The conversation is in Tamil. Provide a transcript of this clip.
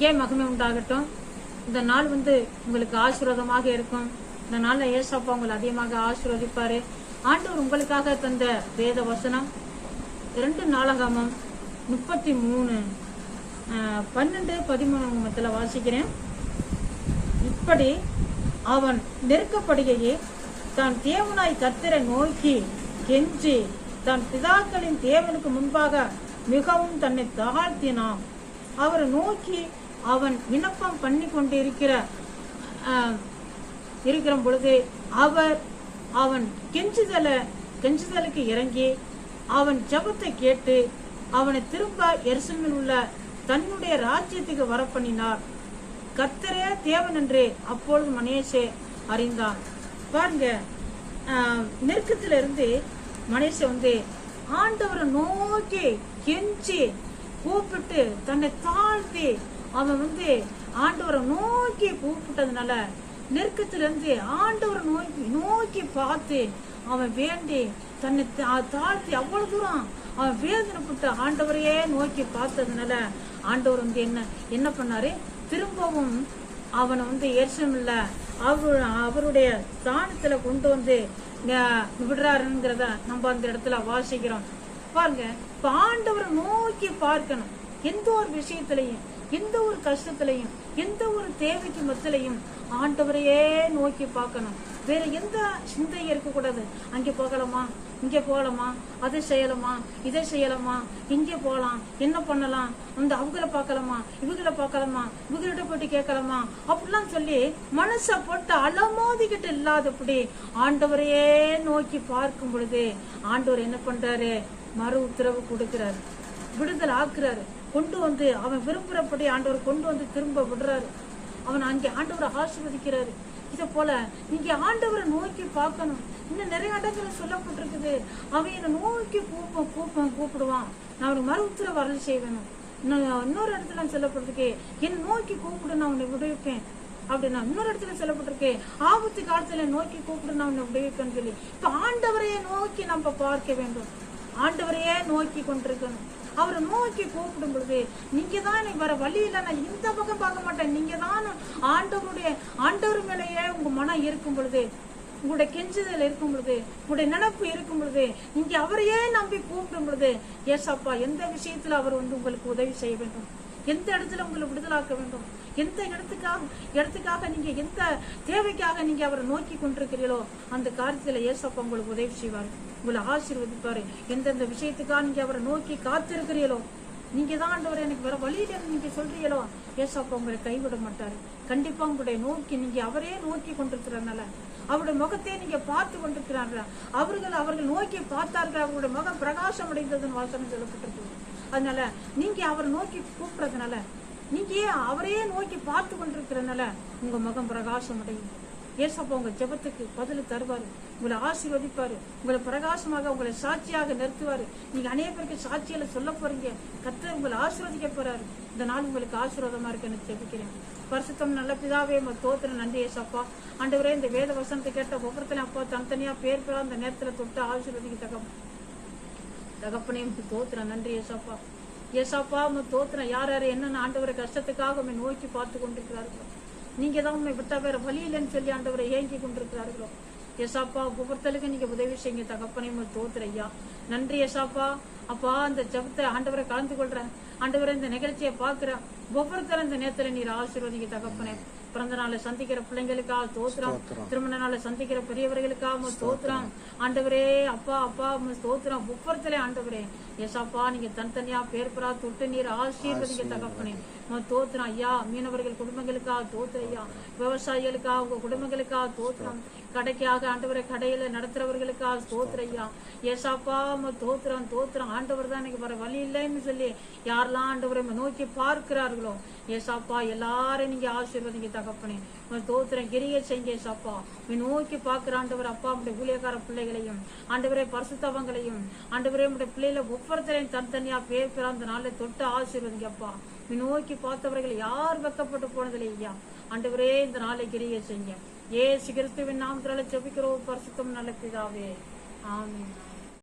தேவனுக்கே மகிமை உண்டாகட்டும்? இந்த நாள் வந்து உங்களுக்கு ஆசீர்வாதமாக இருக்கும். இந்த நாளில் ஏசப்பா உங்களை அதிகமாக ஆசீர்வதிப்பாரு. ஆண்டவர் உங்களுக்காக தந்த வேத வசனம் இரண்டு நாளாகமம் முப்பத்தி மூணு பன்னெண்டு பதிமூணு வாசிக்கிறேன். இப்படி அவன் நெருக்கப்படுகையே தான் தேவனாய் கத்திரை நோக்கி கெஞ்சி தன் பிதாக்களின் தேவனுக்கு முன்பாக மிகவும் தன்னை தாழ்த்தினான். அவரை நோக்கி அவன் விண்ணப்பம் பண்ணி கொண்டு இருக்கிற இருக்கிற பொழுது அவர் அவன் கெஞ்சுதலை கெஞ்சுதலுக்கு இறங்கி அவன் ஜெபத்தை கேட்டு அவனை திரும்ப எருசலேமில் உள்ள தன்னுடைய ராஜ்யத்துக்கு வரப்பண்ணினார். கத்தரே தேவன் என்று அப்பொழுது மனேஷே அறிந்தான். பாருங்க நெருக்கத்துல இருந்து மனேஷ வந்து ஆண்டவரை நோக்கி கெஞ்சி கூப்பிட்டு தன்னை தாழ்த்தி அவன் வந்து ஆண்டவரை நோக்கி கூப்பிட்டதுனால நெருக்கத்திலிருந்து ஆண்டவரை நோக்கி நோக்கி பார்த்து அவன் வேண்டி தன்னை தா- தாழ்த்தி அவ்வளவு தூரம் அவன் வேதனைப்பட்டு ஆண்டவரையே நோக்கி பார்த்ததுனால ஆண்டவர் வந்து என்ன என்ன பண்ணாரு? திரும்பவும் அவனை வந்து ஏற்றமில்ல அவர் அவருடைய ஸ்தானத்துல கொண்டு வந்து விடுறாருங்கிறத நம்ம அந்த இடத்துல வாசிக்கிறோம். பாருங்க இப்ப ஆண்டவரை நோக்கி பார்க்கணும். எந்த ஒரு விஷயத்திலையும் எந்த ஒரு கஷ்டத்திலையும் எந்த ஒரு தேவைக்கு மத்திலையும் ஆண்டவரையே நோக்கி பார்க்கணும். வேற எந்த சிந்தையும் இருக்கக்கூடாது. அங்கே போகலாமா? இங்கே போகலாமா? அதை செய்யலாமா? இதை செய்யலாமா? இங்கே போகலாம். என்ன பண்ணலாம்? அந்த அவங்கள பார்க்கலாமா? இவங்கள பார்க்கலாமா? இவங்கள்ட்ட போட்டு கேட்கலாமா? அப்படிலாம் சொல்லி மனசை போட்டு அலமோதிக்கிட்டு இல்லாதபடி ஆண்டவரையே நோக்கி பார்க்கும் பொழுது ஆண்டவர் என்ன பண்றாரு? மறு உத்தரவு கொடுக்கிறாரு. விடுதலை ஆக்குறாரு. கொண்டு வந்து அவன் விரும்புகிறபடி ஆண்டவர் கொண்டு வந்து திரும்ப விடுறாரு. அவன் அங்கே ஆண்டவரை ஆசிர்வதிக்கிறாரு. இதை போல நீங்க ஆண்டவரை நோக்கி பார்க்கணும். இன்னும் நிறைய இடத்துல சொல்லப்பட்டிருக்குது. அவன் என்னை நோக்கி கூப்பம் கூப்பம் கூப்பிடுவான். நான் அவனுக்கு மறு உத்தரவு வரல செய்வேன்? இன்னும் இன்னொரு இடத்துல சொல்லப்பட்டிருக்கு என்னை நோக்கி கூப்பிடு நான் உன்னை விடுவிப்பேன். அப்படின்னா இன்னொரு இடத்துல சொல்லப்பட்டிருக்கு ஆபத்து காலத்துல நோக்கி கூப்பிடு நான் உன்னை விடுவிப்பேன்னு சொல்லி. இப்ப ஆண்டவரையே நோக்கி நம்ம பார்க்க வேண்டும். ஆண்டவரையே நோக்கி கொண்டிருக்கணும். அவரை நோக்கி கூப்பிடும் பொழுது நீங்க தான் எனக்கு வர வழி இல்லை நான் இந்த பக்கம் பார்க்க மாட்டேன். நீங்க தான் ஆண்டவருடைய ஆண்டவர் மேலேயே உங்க மனம் இருக்கும் பொழுது உங்களுடைய கெஞ்சுதல் இருக்கும் பொழுது உங்களுடைய நினைப்பு இருக்கும் பொழுது நீங்க அவரையே நம்பி கூப்பிடும் பொழுது ஏசப்பா எந்த விஷயத்துல அவர் வந்து உங்களுக்கு உதவி செய்ய வேண்டும்? எந்த இடத்துல உங்களை விடுதலாக்க வேண்டும்? எந்த இடத்துக்காக இடத்துக்காக நீங்க எந்த தேவைக்காக நீங்க அவரை நோக்கி கொண்டிருக்கிறீர்களோ அந்த காரியத்துல ஏசப்பா உங்களுக்கு உதவி செய்வார். உங்களை ஆசீர்வதிப்பாரு. எந்தெந்த விஷயத்துக்காக நீங்க அவரை நோக்கி காத்திருக்கிறீர்களோ நீங்க தான் ஆண்டவர் எனக்கு வேற வழியில நீங்க சொல்றீங்களோ ஏசப்பா உங்களை கைவிட மாட்டாரு. கண்டிப்பா உங்களுடைய நோக்கி நீங்க அவரே நோக்கி கொண்டிருக்கிறனால அவருடைய முகத்தை நீங்க பார்த்து கொண்டிருக்கிறார்கள் அவர்கள் அவர்கள் நோக்கி பார்த்தார்கள் அவருடைய முகம் பிரகாசம் அடைந்ததுன்னு வாசனம் சொல்லப்பட்டிருக்கு அதனால நீங்க அவரை நோக்கி கூப்பிடுறதுனால நீங்க ஏன் அவரையே நோக்கி பார்த்து கொண்டிருக்கிறனால உங்க முகம் பிரகாசம் அடையும் ஏசப்பா உங்க ஜெபத்துக்கு பதில் தருவாரு. உங்களை ஆசீர்வதிப்பாரு. உங்களை பிரகாசமாக உங்களை சாட்சியாக நிறுத்துவாரு. நீங்க அநேக பேருக்கு சாட்சியில சொல்ல போறீங்க. கத்து உங்களை ஆசீர்வதிக்க போறாரு. இந்த நாள் உங்களுக்கு ஆசீர்வாதமா இருக்குன்னு ஜெபிக்கிறேன். பரிசுத்தம் நல்ல பிதாவே உங்க நன்றி ஏசப்பா. ஆண்டவரே இந்த வேத வசனத்தை கேட்ட ஒவ்வொருத்தனையும் அப்பா தனித்தனியா பேர் பெறா அந்த நேரத்துல தொட்டு ஆசீர்வதிக்க தகம் தகப்பனே உமக்கு நன்றி ஏசப்பா. ஏசாப்பா உங்க தோத்திரம் யார் யார் என்னென்ன ஆண்டவரை கஷ்டத்துக்காக உண்மை நோக்கி பார்த்து கொண்டிருக்கிறார்களோ. நீங்க தான் உண்மை விட்டா வேற வழி இல்லைன்னு சொல்லி ஆண்டவரை ஏங்கி கொண்டிருக்கிறார்களோ. ஏசாப்பா ஒவ்வொருத்தலுக்கு நீங்க உதவி செய்யுங்க தகப்பனே உங்க தோத்திர ஐயா. நன்றி ஏசாப்பா. அப்பா அந்த ஜபத்தை ஆண்டவரை கலந்து கொள்றேன். ஆண்டவரை இந்த நிகழ்ச்சியை பாக்குறேன் ஒவ்வொருத்தரும் இந்த நேரத்துல நீர் ஆசீர்வதிங்க தகப்பனே. பிறந்த நாளை சந்திக்கிற பிள்ளைங்களுக்காக தோத்திரம் திருமண நாளை சந்திக்கிற பெரியவர்களுக்காக உமக்கு தோத்திரம் ஆண்டவரே அப்பா அப்பா உமக்கு தோத்திரம் ஒவ்வொருத்தரையும் ஆண்டவரே. ஏசாப்பா நீங்க தனித்தனியா பேர் பெறா தொட்டு நீர் ஆசீர்வதிங்க தகப்பனே. தோத்துறோம் ஐயா. மீனவர்கள் குடும்பங்களுக்காக தோத்துற ஐயா. விவசாயிகளுக்காக உங்க குடும்பங்களுக்காக தோத்துறோம் கடைக்காக ஆண்டவரை கடையில நடத்துறவர்களுக்காக தோத்துற ஐயா. ஏசாப்பா நம்ம தோத்துறோம் தோத்துறோம். ஆண்டவர் தான் எனக்கு வர வழி இல்லைன்னு சொல்லி யாரெல்லாம் ஆண்டவரை நோக்கி பார்க்கிறார்களோ ஏசாப்பா எல்லாரும் நீங்க ஆசீர்வதிங்க தகப்பனே. தோத்துறேன். கிரிய செய்ய ஏசாப்பா. நோக்கி பார்க்கிற ஆண்டவர் அப்பா உடைய ஊழியக்கார பிள்ளைகளையும் ஆண்டவரே பரிசுத்தவங்களையும் ஆண்டவரே உடைய பிள்ளைகளை ஒவ்வொருத்தரையும் தனித்தனியா பேர் பிறந்த நாளை தொட்டு ஆசீர்வதிங்க அப்பா. நோக்கி பார்த்தவர்கள் யார் வெக்கப்பட்டு போனதில்லை ஐயா? ஆண்டவரே இந்த நாளை கிரிய செய்ய ஏசு நாம் நாமத்தினால செபிக்கிறோம் பரிசுத்தம் நல்ல பிதாவே. ஆமீன்.